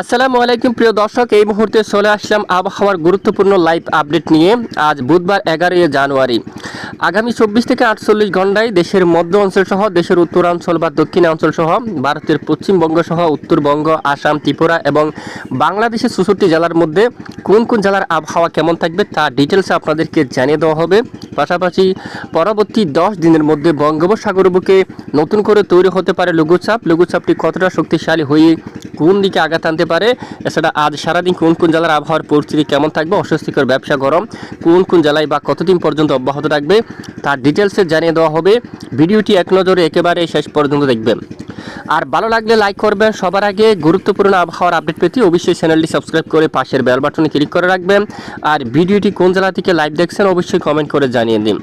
আসসালামু আলাইকুম, প্রিয় দর্শক। এই মুহূর্তে চলে আসলাম আবহাওয়ার গুরুত্বপূর্ণ লাইভ আপডেট নিয়ে। আজ বুধবার এগারোই জানুয়ারি। আগামী চব্বিশ থেকে আটচল্লিশ ঘন্টায় দেশের মধ্য অঞ্চল সহ দেশের উত্তরাঞ্চল বা দক্ষিণাঞ্চল সহ ভারতের পশ্চিমবঙ্গ সহ উত্তরবঙ্গ, আসাম, ত্রিপুরা এবং বাংলাদেশের চৌষট্টি জেলার মধ্যে কোন কোন জেলার আবহাওয়া কেমন থাকবে তা ডিটেলসে আপনাদেরকে জানিয়ে দেওয়া হবে। পাশাপাশি পরবর্তী দশ দিনের মধ্যে বঙ্গোপসাগর বুকে নতুন করে তৈরি হতে পারে লঘুচাপ। লঘুচাপটি কতটা শক্তিশালী হয়ে কোন দিকে আঘাত আনতে পারে? এছাড়া আজ সারাদিন কোন কোন জেলার আবহাওয়ার পরিস্থিতি কেমন থাকবে? অস্বস্তিকর ব্যবসা গরম। কোন কোন জেলায় বা কতদিন পর্যন্ত অব্যাহত থাকবে? তার ডিটেলসে জানিয়ে দেওয়া হবে। ভিডিওটি এক নজরে একেবারে শেষ পর্যন্ত দেখবেন। আর ভালো লাগলে লাইক করবেন। সবার আগে গুরুত্বপূর্ণ আবহাওয়ার আপডেট পেতে অবশ্যই চ্যানেলটি সাবস্ক্রাইব করে পাশের বেল বাটনে ক্লিক করে রাখবেন। আর ভিডিওটি কোন জেলা থেকে লাইভ দেখছেন অবশ্যই কমেন্ট করে জানিয়ে দিন।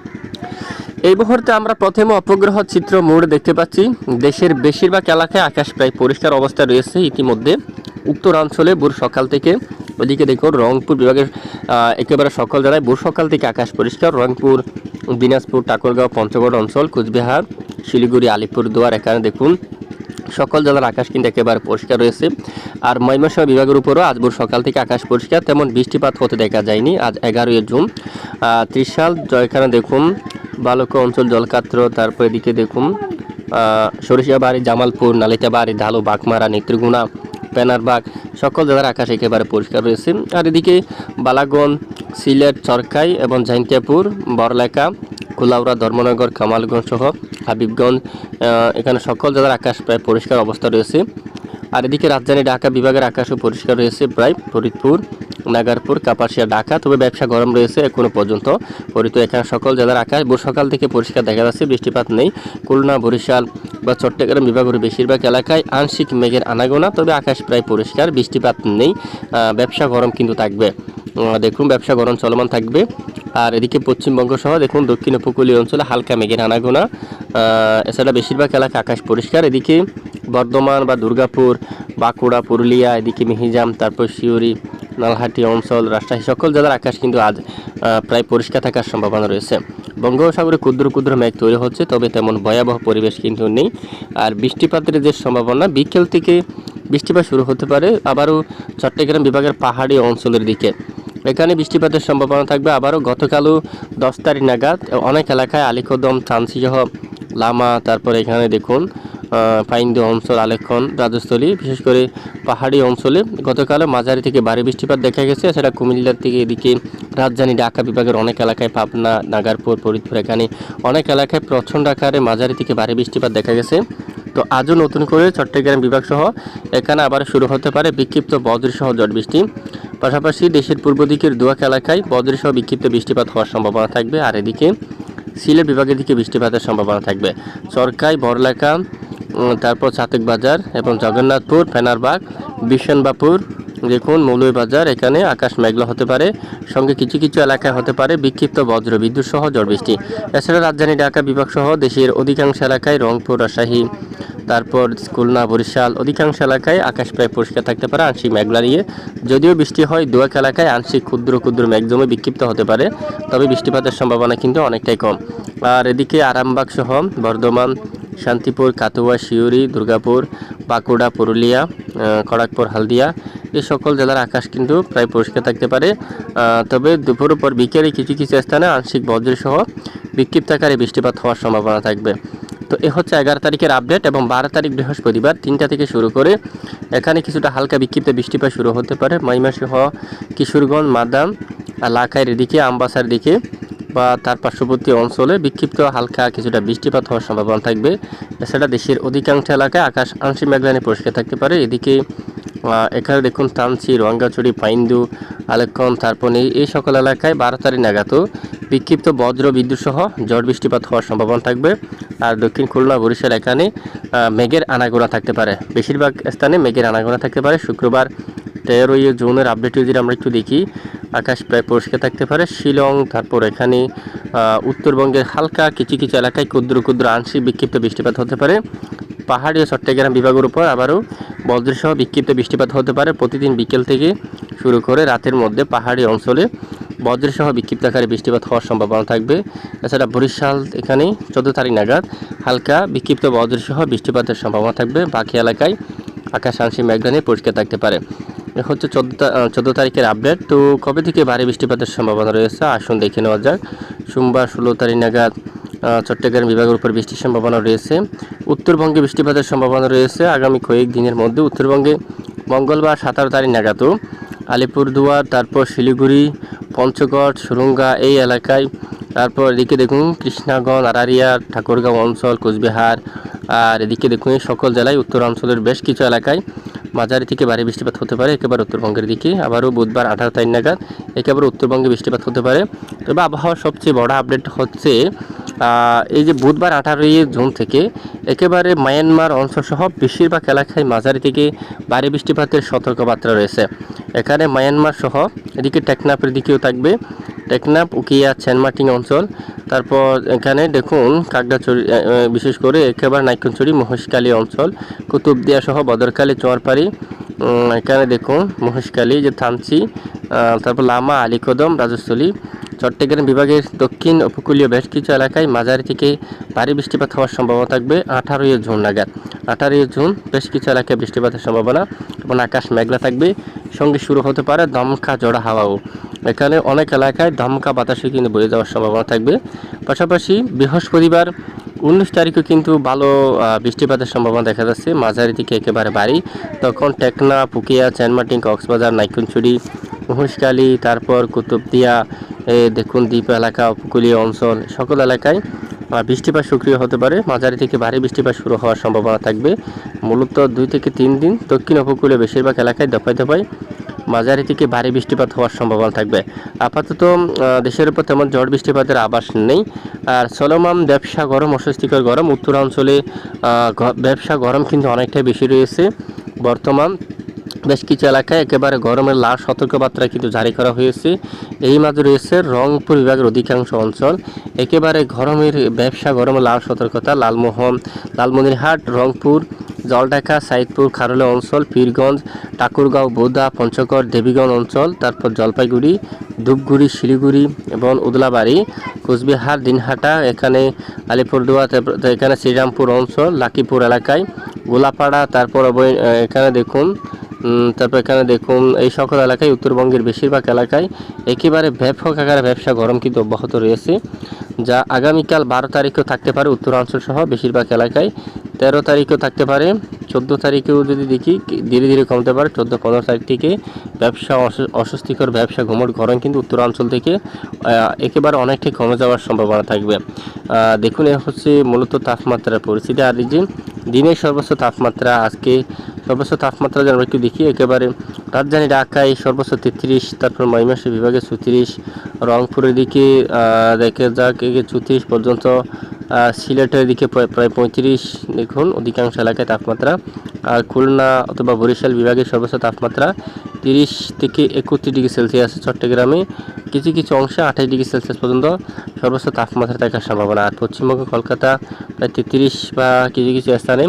এই মুহূর্তে আমরা প্রথমে অপগ্রহ চিত্র মোড় দেখতে পাচ্ছি। দেশের বেশিরভাগ এলাকায় আকাশ প্রায় পরিষ্কার অবস্থা রয়েছে ইতিমধ্যে। উত্তরাঞ্চলে ভোর সকাল থেকে, ওদিকে দেখুন, রংপুর বিভাগের একেবারে সকল জেলায় ভোর সকাল থেকে আকাশ পরিষ্কার। রংপুর, দিনাজপুর, ঠাকুরগাঁও, পঞ্চগড় অঞ্চল, কুচবিহার, শিলিগুড়ি, আলিপুরদুয়ার, এখানে দেখুন, সকল জেলার আকাশ কিন্তু একেবারে পরিষ্কার রয়েছে। আর ময়মনসিংহ বিভাগের উপরও আজ ভোর সকাল থেকে আকাশ পরিষ্কার। তেমন বৃষ্টিপাত হতে দেখা যায়নি। আজ এগারোই জুন ত্রিশাল জ- এখানে দেখুন বালুকা অঞ্চল জলকাত্র, তারপর এদিকে দেখুন সরিষাবাড়ি জামালপুর নালিতাবাড়ি ঢালু বাঘমারা নেত্রগুনা পেনারবাগ সকল জেলার আকাশ একেবারে পরিষ্কার রয়েছে। আর এদিকে বালাগঞ্জ সিলেট চরকাই এবং জাইন্তিয়াপুর বড়লেখা কুলাউড়া, ধর্মনগর কামালগঞ্জ সহ হাবিবগঞ্জ এখানে সকল জেলার আকাশ প্রায় পরিষ্কার অবস্থা রয়েছে। আর এদিকে রাজধানী ঢাকা বিভাগের আকাশও পরিষ্কার রয়েছে, প্রায় ফরিদপুর, নাগারপুর, কাপাসিয়া, ঢাকা, তবে ব্যবসা গরম রয়েছে এখনও পর্যন্ত। ফরিদ এখানে সকল জেলার আকাশ সকাল থেকে পরিষ্কার দেখা যাচ্ছে, বৃষ্টিপাত নেই। খুলনা, বরিশাল বা চট্টগ্রাম বিভাগের বেশিরভাগ এলাকায় আংশিক মেঘের আনাগোনা, তবে আকাশ প্রায় পরিষ্কার, বৃষ্টিপাত নেই। ব্যবসা গরম কিন্তু থাকবে। দেখুন, ব্যবসা গরম চলমান থাকবে। আর এদিকে পশ্চিমবঙ্গ সহ দেখুন, দক্ষিণ উপকূলীয় অঞ্চলে হালকা মেঘের আনাগোনা। এছাড়া বেশিরভাগ এলাকা আকাশ পরিষ্কার। এদিকে বর্ধমান বা দুর্গাপুর, বাঁকুড়া, পুরুলিয়া, এদিকে মিহিজাম, তারপর শিউরি নলহাটি, অঞ্চল, রাজশাহী, সকল জেলার আকাশ কিন্তু আজ প্রায় পরিষ্কার থাকার সম্ভাবনা রয়েছে। বঙ্গোপসাগরে ক্ষুদ্র ক্ষুদ্র মেঘ তৈরি হচ্ছে, তবে তেমন ভয়াবহ পরিবেশ কিন্তু নেই। আর বৃষ্টিপাতের যে সম্ভাবনা, বিকেল থেকে বৃষ্টিপাত শুরু হতে পারে, আবারও চট্টগ্রাম বিভাগের পাহাড়ি অঞ্চলের দিকে। এখানে বৃষ্টিপাতের সম্ভাবনা থাকবে, আবারও গতকালও দশ তারিখ নাগাদ, অনেক এলাকায় আলিকদম চান্সিসহ লামা, তারপর এখানে দেখুন আহ, পাইন্দু অঞ্চল আলেখন রাজস্থলী বিশেষ করে পাহাড়ি অঞ্চলে গতকাল মাঝারি থেকে ভারী বৃষ্টিপাত দেখা গেছে। সেটা কুমিল্লার থেকে এদিকে রাজধানী ঢাকা বিভাগের অনেক এলাকায় পাবনা নাগারপুর ফরিদপুর এখানে অনেক এলাকায় প্রচণ্ড আকারে মাঝারি থেকে ভারী বৃষ্টিপাত দেখা গেছে। তো আজও নতুন করে চট্টগ্রাম বিভাগ সহ এখানে আবার শুরু হতে পারে বিক্ষিপ্ত বজ্রসহ ঝড় বৃষ্টি। পাশাপাশি দেশের পূর্ব দিকের দুয়াক এলাকায় বজ্রসহ বিক্ষিপ্ত বৃষ্টিপাত হওয়ার সম্ভাবনা থাকবে। আর এদিকে সিলেট বিভাগের দিকে বৃষ্টিপাতের সম্ভাবনা থাকবে। সরকাই বড়লেখা উম, তারপর চাতক বাজার এবং জগন্নাথপুর, ফেনারবাগ বিশনবাপুর দেখুন মৌলুই বাজার, এখানে আকাশ মেঘলা হতে পারে, সঙ্গে কিছু কিছু এলাকায় হতে পারে বিক্ষিপ্ত বজ্র, বিদ্যুৎ সহ ঝড় বৃষ্টি। এছাড়া রাজধানী ঢাকা, বিভাগ সহ দেশের অধিকাংশ এলাকায় রংপুর, রাজশাহী, তারপর খুলনা, বরিশাল, অধিকাংশ এলাকায় আকাশ প্রায় পরিষ্কার থাকতে পারে, আংশিক মেঘলা নিয়ে। যদিও বৃষ্টি হয়, দুয়াক এলাকায় আংশিক ক্ষুদ্র ক্ষুদ্র মেঘ জমে বিক্ষিপ্ত হতে পারে, তবে বৃষ্টিপাতের সম্ভাবনা কিন্তু অনেকটাই কম। আর এদিকে আরামবাগ সহ বর্ধমান শান্তিপুর কাতুয়া শিউরি দুর্গাপুর, বাঁকুড়া, পুরুলিয়া খড়গপুর, হালদিয়া এই সকল জেলার আকাশ কিন্তু প্রায় পরিষ্কার থাকতে পারে। তবে দুপুর পর বিকেলে কিছু কিছু স্থানে আংশিক বজ্রসহ বিক্ষিপ্ত আকারে বৃষ্টিপাত হওয়ার সম্ভাবনা থাকবে। তো এ হচ্ছে এগারো তারিখের আপডেট এবং বারো তারিখ বৃহস্পতিবার তিনটা থেকে শুরু করে এখানে কিছুটা হালকা বিক্ষিপ্ত বৃষ্টিপাত শুরু হতে পারে। ময়মনসিংহ, কিশোরগঞ্জ, মাদাম লাখাইয়ের দিকে, আমবাসার দিকে। বা তার পার্শ্ববর্তী অঞ্চলে বিক্ষিপ্ত হালকা কিছুটা বৃষ্টিপাত হওয়ার সম্ভাবনা থাকবে। এছাড়া দেশের অধিকাংশ এলাকায় আকাশ আংশিক মেঘলানি পরিষ্কার থাকতে পারে। এদিকে এখানে দেখুন তানসি রঙ্গাচুরি পাইন্দু আলেকন তারপর এই- সকল এলাকায় বারো তারিখ নাগাদও বিক্ষিপ্ত বজ্র বিদ্যুৎ সহ ঝড় বৃষ্টিপাত হওয়ার সম্ভাবনা থাকবে। আর দক্ষিণ খুলনা, বরিশাল এখানে মেঘের আনাগোনা থাকতে পারে। বেশিরভাগ স্থানে মেঘের আনাগোনা থাকতে পারে। শুক্রবার তেরোই জুনের আপডেট যদি আমরা একটু দেখি, আকাশ প্রায় পরিষ্কার থাকতে পারে। শিলং, তারপর এখানে উত্তরবঙ্গের হালকা কিছু কিছু এলাকায় ক্ষুদ্র ক্ষুদ্র আংশিক বিক্ষিপ্ত বৃষ্টিপাত হতে পারে। পাহাড়ি ও চট্টগ্রাম বিভাগের উপর আবারও বজ্রসহ বিক্ষিপ্ত বৃষ্টিপাত হতে পারে। প্রতিদিন বিকেল থেকে শুরু করে রাতের মধ্যে পাহাড়ি অঞ্চলে বজ্রসহ বিক্ষিপ্ত আকারে বৃষ্টিপাত হওয়ার সম্ভাবনা থাকবে। এছাড়া বরিশাল এখানে চোদ্দ তারিখ নাগাদ হালকা বিক্ষিপ্ত বজ্রসহ বৃষ্টিপাতের সম্ভাবনা থাকবে। বাকি এলাকায় আকাশ আংশিক মেঘলা নিয়ে পরিষ্কার থাকতে পারে। হচ্ছে চোদ্দ চোদ্দ তারিখের আপডেট তো কবে থেকে ভারী বৃষ্টিপাতের সম্ভাবনা রয়েছে? আসুন দেখে নেওয়া যাক। সোমবার ষোলো তারিখ নাগাদ চট্টগ্রাম বিভাগের উপর বৃষ্টির সম্ভাবনা রয়েছে। উত্তরবঙ্গে বৃষ্টিপাতের সম্ভাবনা রয়েছে। আগামী কয়েক দিনের মধ্যে উত্তরবঙ্গে মঙ্গলবার সতেরো তারিখ নাগাদও আলিপুরদুয়ার, তারপর শিলিগুড়ি, পঞ্চগড়, সুরঙ্গা এই এলাকায়, তারপর এদিকে দেখুন কৃষ্ণাগঞ্জ আরারিয়া ঠাকুরগাঁও অঞ্চল, কোচবিহার, আর এদিকে দেখুন সকল জেলায় উত্তরাঞ্চলের বেশ কিছু এলাকায় মাঝারি থেকে ভারী বৃষ্টিপাত হতে পারে, একেবারে উত্তরবঙ্গের দিকে। আবারও বুধবার আঠারো তারিখ নাগাদ একেবারে উত্তরবঙ্গে বৃষ্টিপাত হতে পারে। তবে আবহাওয়ার সবচেয়ে বড় আপডেট হচ্ছে এই যে বুধবার আঠারোই জুন থেকে একেবারে মায়ানমার অঞ্চলসহ বেশিরভাগ এলাকায় মাঝারি থেকে ভারী বৃষ্টিপাতের সতর্কবার্তা রয়েছে। এখানে মায়ানমার সহ এদিকে টেকনাফের দিকেও থাকবে। টেকনাফ উকিয়া ছেনমাটিং অঞ্চল। তারপর এখানে দেখুন আহ, বিশেষ করে একেবারে নাইকনচুরি মহেশকালী অঞ্চল কুতুবদিয়া সহ বদরকালী চরপাড়ি এখানে দেখুন মহেশকালী যে থানচি তারপর লামা আলিকদম রাজস্থলী। চট্টগ্রাম বিভাগের দক্ষিণ উপকূলীয় বেশ কিছু এলাকায় মাঝারি থেকে ভারী বৃষ্টিপাত হওয়ার সম্ভাবনা থাকবে আঠারোই জুন নাগাদ। আঠারোই জুন বেশ কিছু এলাকায় বৃষ্টিপাতের সম্ভাবনা এবং আকাশ মেঘলা থাকবে। সঙ্গে শুরু হতে পারে দমকা, জোড়া হাওয়াও। এখানে অনেক এলাকায় দমকা বাতাসে কিন্তু বয়ে যাওয়ার সম্ভাবনা থাকবে। পাশাপাশি বৃহস্পতিবার উনিশ তারিখে কিন্তু ভালো বৃষ্টিপাতের সম্ভাবনা দেখা যাচ্ছে। মাঝারি থেকে একেবারে বাড়ি তখন টেকনা পুকিয়া চ্যানমাটিং কক্সবাজার, নাইকুনচুরি মহিষকালী তারপর কুতুবদিয়া দেখুন, দ্বীপ এলাকা, উপকূলীয় অঞ্চল, সকল এলাকায় বৃষ্টিপাত সক্রিয় হতে পারে। মাঝারি থেকে ভারী বৃষ্টিপাত শুরু হওয়ার সম্ভাবনা থাকবে। মূলত দুই থেকে তিন দিন দক্ষিণ উপকূলে বেশিরভাগ এলাকায় দফায় দফায় মাঝারি থেকে ভারী বৃষ্টিপাত হওয়ার সম্ভাবনা থাকবে। আপাতত দেশের উপর তেমন ঝড় বৃষ্টিপাতের আবাস নেই। আর চলমান ব্যবসা গরম, অস্বস্তিকর গরম, উত্তরাঞ্চলে ব্যবসা গরম কিন্তু অনেকটাই বেশি রয়েছে। বর্তমান বেশ কিছু এলাকায় একেবারে গরমের লাল সতর্কবার্তা কিন্তু জারি করা হয়েছে। এই মাঝে রয়েছে রংপুর বিভাগের অধিকাংশ অঞ্চল। একেবারে গরমের ব্যবসা, গরমের লাল সতর্কতা, লালমোহন, লালমনিরহাট, রংপুর, জলঢাকা, সাইদপুর, খারলে অঞ্চল, পীরগঞ্জ, ঠাকুরগাঁও, বোদা, পঞ্চগড়, দেবীগঞ্জ অঞ্চল, তারপর জলপাইগুড়ি, ধূপগুড়ি, শিলিগুড়ি এবং উদলাবাড়ি, কোচবিহার, দিনহাটা, এখানে আলিপুরদুয়ার এখানে শ্রীরামপুর অঞ্চল, লাকিপুর এলাকায়, গোলাপাড়া, তারপর এখানে দেখুন তারপর এখানে দেখুন, এই সকল এলাকায় উত্তরবঙ্গের বেশিরভাগ এলাকায় একেবারে ব্যাপক আকারে ব্যবসা গরম কিন্তু অব্যাহত রয়েছে, যা আগামীকাল বারো তারিখেও থাকতে পারে উত্তরাঞ্চল সহ বেশিরভাগ এলাকায়। তেরো তারিখেও থাকতে পারে, চোদ্দ তারিখেও যদি দেখি, ধীরে ধীরে কমতে পারে, চোদ্দ পনেরো তারিখ থেকে ব্যবসা অস্বস্তিকর ব্যবসা ঘুমট গরম কিন্তু উত্তরাঞ্চল থেকে একেবারে অনেকটাই কমে যাওয়ার সম্ভাবনা থাকবে। দেখুন, এ হচ্ছে মূলত তাপমাত্রার পরিস্থিতি আর যে দিনের সর্বোচ্চ তাপমাত্রা আজকে সর্বোচ্চ তাপমাত্রা যেন একটু দেখি, একেবারে রাজধানী ঢাকায় সর্বোচ্চ তেত্রিশ, তারপর ময়মনসিংহ বিভাগে চৌত্রিশ রংপুরের দিকে দেখে যাক চৌত্রিশ পর্যন্ত সিলেটের দিকে প্রায় পঁয়ত্রিশ, দেখুন, অধিকাংশ এলাকায় তাপমাত্রা, আর খুলনা অথবা বরিশাল বিভাগের সর্বোচ্চ তাপমাত্রা তিরিশ থেকে একত্রিশ ডিগ্রি সেলসিয়াস চট্টগ্রামে। কিছু কিছু অংশে আঠাশ ডিগ্রি সেলসিয়াস পর্যন্ত। সর্বোচ্চ তাপমাত্রা থাকার সম্ভাবনা। আর পশ্চিমবঙ্গ, কলকাতা প্রায় তেত্রিশ বা কিছু কিছু স্থানে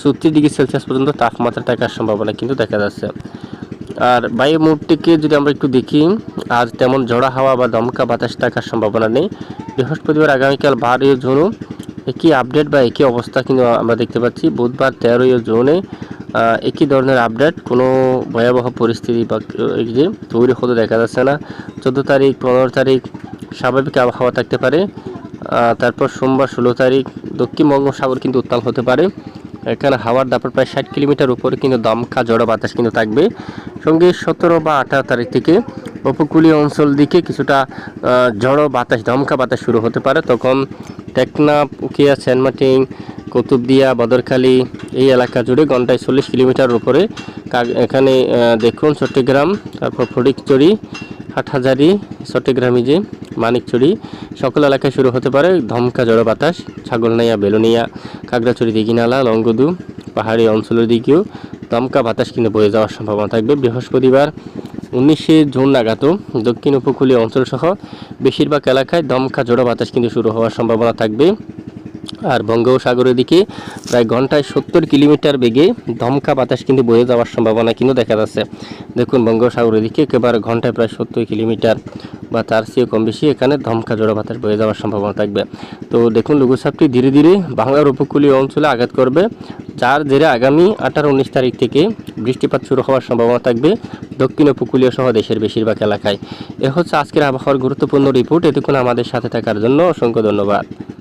চৌত্রিশ ডিগ্রি সেলসিয়াস পর্যন্ত তাপমাত্রা থাকার সম্ভাবনা কিন্তু দেখা যাচ্ছে। আর বায়ু মুহূর্তকে যদি আমরা একটু দেখি, আজ তেমন ঝড়া হাওয়া বা দমকা বাতাস থাকার সম্ভাবনা নেই। বৃহস্পতিবার আগামীকাল বারোই জুনও একই আপডেট বা একই অবস্থা কিন্তু আমরা দেখতে পাচ্ছি। বুধবার তেরোই জুনে একই ধরনের আপডেট কোনো ভয়াবহ পরিস্থিতি বা তৈরি হতে দেখা যাচ্ছে না। চোদ্দ তারিখ, পনেরো তারিখ, স্বাভাবিক আবহাওয়া থাকতে পারে। তারপর সোমবার ষোলো তারিখ দক্ষিণ বঙ্গোপসাগর কিন্তু উত্তাল হতে পারে। এখানে হাওয়ার দাপট প্রায় ষাট কিলোমিটার উপরে কিন্তু দমকা জড়ো বাতাস কিন্তু থাকবে। সঙ্গে সতেরো বা আঠারো তারিখ থেকে উপকূলীয় অঞ্চল দিকে কিছুটা জড়ো বাতাস, দমকা বাতাস শুরু হতে পারে। তখন টেকনাফ, উকিয়া সেনমাটিং কুতুবদিয়া, বদরখালী এই এলাকা জুড়ে ঘন্টায় চল্লিশ কিলোমিটার উপরে এখানে দেখুন চট্টগ্রাম, তারপর ফটিকচুরি, হাটহাজারি, চট্টগ্রামে যে মানিকচুরি, সকল এলাকায় শুরু হতে পারে ধমকা, জড়ো বাতাস, ছাগলনাইয়া, বেলুনিয়া, খাগড়াছড়ি দিঘিনালা লঙ্গদু পাহাড়ি অঞ্চলের দিকেও দমকা বাতাস কিন্তু বয়ে যাওয়ার সম্ভাবনা থাকবে। বৃহস্পতিবার উনিশে জুন নাগাদও দক্ষিণ উপকূলীয় অঞ্চলসহ বেশিরভাগ এলাকায় দমকা, জোড়া বাতাস কিন্তু শুরু হওয়ার সম্ভাবনা থাকবে। আর বঙ্গোপসাগরের দিকে প্রায় ঘন্টায় সত্তর কিলোমিটার বেগে দমকা বাতাস কিন্তু বয়ে যাওয়ার সম্ভাবনা কিন্তু দেখা যাচ্ছে। দেখুন, বঙ্গোপসাগরের দিকে একেবারে ঘন্টায় প্রায় সত্তর কিলোমিটার বা তার চেয়ে কম বেশি এখানে ধমকা জোড়া বাতাস বয়ে যাওয়ার সম্ভাবনা থাকবে। তো দেখুন, লঘুচাপটি ধীরে ধীরে বাংলার উপকূলীয় অঞ্চলে আঘাত করবে, যার জেরে আগামী আঠারো উনিশ তারিখ থেকে বৃষ্টিপাত শুরু হওয়ার সম্ভাবনা থাকবে দক্ষিণ উপকূলীয় সহ দেশের বেশিরভাগ এলাকায়। এ হচ্ছে আজকের আবহাওয়ার গুরুত্বপূর্ণ রিপোর্ট। এতক্ষণ আমাদের সাথে থাকার জন্য অসংখ্য ধন্যবাদ।